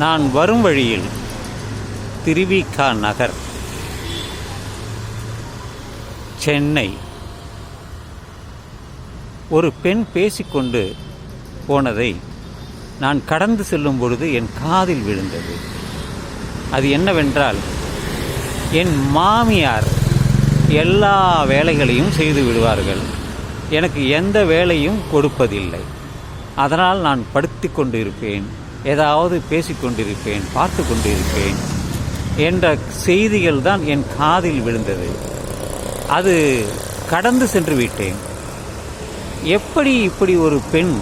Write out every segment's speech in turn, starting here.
நான் வரும் வழியில் திருவிகா நகர் சென்னை. ஒரு பெண் பேசிக்கொண்டு போனதை நான் கடந்து செல்லும் பொழுது என் காதில் விழுந்தது. அது என்னவென்றால் என் மாமியார் எல்லா வேலைகளையும் செய்து விடுவார்கள். எனக்கு எந்த வேலையும் கொடுப்பதில்லை. அதனால் நான் படுத்து கொண்டு இருப்பேன் ஏதாவது பேசிக்கொண்டிருப்பேன் பார்த்து கொண்டிருப்பேன் என்ற செய்திகள் தான் என் காதில் விழுந்தது. அது கடந்து சென்று விட்டேன். எப்படி இப்படி ஒரு பெண்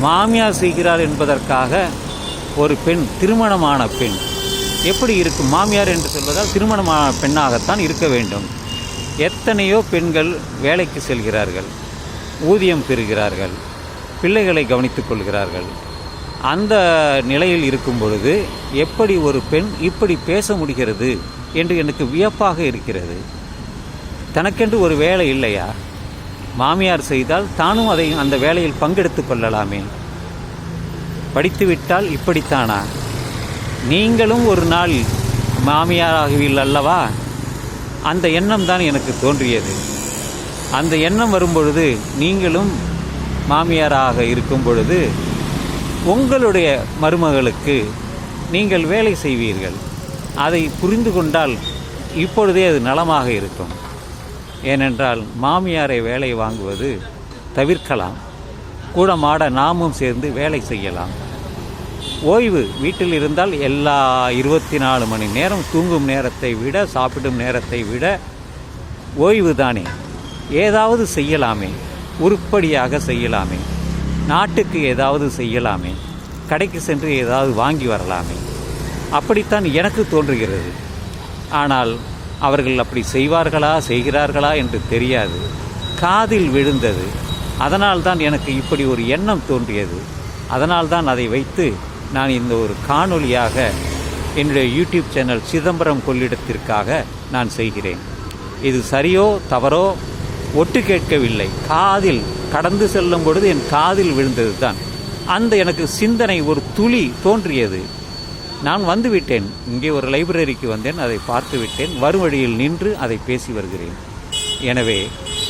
மாமியார் செய்கிறார் என்பதற்காக ஒரு பெண் திருமணமான பெண் எப்படி இருக்கும் மாமியார் என்று சொல்வதால் திருமணமான பெண்ணாகத்தான் இருக்க வேண்டும். எத்தனையோ பெண்கள் வேலைக்கு செல்கிறார்கள் ஊதியம் பெறுகிறார்கள் பிள்ளைகளை கவனித்துக் கொள்கிறார்கள். அந்த நிலையில் இருக்கும் பொழுது எப்படி ஒரு பெண் இப்படி பேச முடிகிறது என்று எனக்கு வியப்பாக இருக்கிறது. தனக்கென்று ஒரு வேலை இல்லையா? மாமியார் செய்தால் தானும் அதை அந்த வேலையில் பங்கெடுத்துக் கொள்ளலாமே. படித்துவிட்டால் இப்படித்தானா? நீங்களும் ஒரு நாள் மாமியாராகுவீர்கள் அல்லவா? அந்த எண்ணம் தான் எனக்கு தோன்றியது. அந்த எண்ணம் வரும்பொழுது நீங்களும் மாமியாராக இருக்கும் பொழுது உங்களுடைய மருமகளுக்கு நீங்கள் வேலை செய்வீர்கள். அதை புரிந்து கொண்டால் இப்பொழுதே அது நலமாக இருக்கும். ஏனென்றால் மாமியாரை வேலை வாங்குவது தவிர்க்கலாம். கூட மாட நாமும் சேர்ந்து வேலை செய்யலாம். ஓய்வு வீட்டில் இருந்தால் எல்லா இருபத்தி நாலு மணி நேரம் தூங்கும் நேரத்தை விட சாப்பிடும் நேரத்தை விட ஓய்வு தானே. ஏதாவது செய்யலாமே. உருப்படியாக செய்யலாமே. நாட்டுக்கு ஏதாவது செய்யலாமே கடைக்கு சென்று ஏதாவது வாங்கி வரலாமே. அப்படித்தான் எனக்கு தோன்றுகிறது. ஆனால் அவர்கள் அப்படி செய்வார்களா செய்கிறார்களா என்று தெரியாது. காதில் விழுந்தது. அதனால்தான் எனக்கு இப்படி ஒரு எண்ணம் தோன்றியது. அதனால்தான் அதை வைத்து நான் இந்த ஒரு காணொளியாக என்னுடைய யூடியூப் சேனல் சிதம்பரம் கொள்ளிடத்திற்காக நான் செய்கிறேன். இது சரியோ தவறோ ஒட்டு கேட்கவில்லை. காதில் கடந்து செல்லும் பொழுது என் காதில் விழுந்தது தான் அந்த எனக்கு சிந்தனை ஒரு துளி தோன்றியது. நான் வந்துவிட்டேன் இங்கே ஒரு லைப்ரரிக்கு வந்தேன். அதை பார்த்து விட்டேன். வரும் வழியில் நின்று அதை பேசி வருகிறேன். எனவே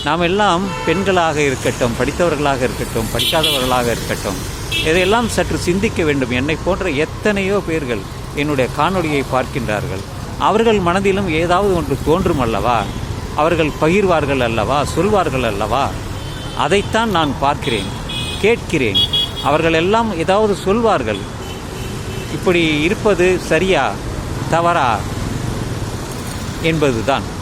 நாம் எல்லாம் பெண்களாக இருக்கட்டும் படித்தவர்களாக இருக்கட்டும் படிக்காதவர்களாக இருக்கட்டும் இதையெல்லாம் சற்று சிந்திக்க வேண்டும். என்னை போன்ற எத்தனையோ பேர்கள் என்னுடைய காணொளியை பார்க்கின்றார்கள். அவர்கள் மனதிலும் ஏதாவது ஒன்று தோன்றும் அல்லவா? அவர்கள் பகிர்வார்கள் அல்லவா சொல்வார்கள் அல்லவா? அதைத்தான் நான் பார்க்கிறேன் கேட்கிறேன். அவர்கள் எல்லாம் ஏதாவது சொல்வார்கள். இப்படி இருப்பது சரியா தவறா என்பதுதான்.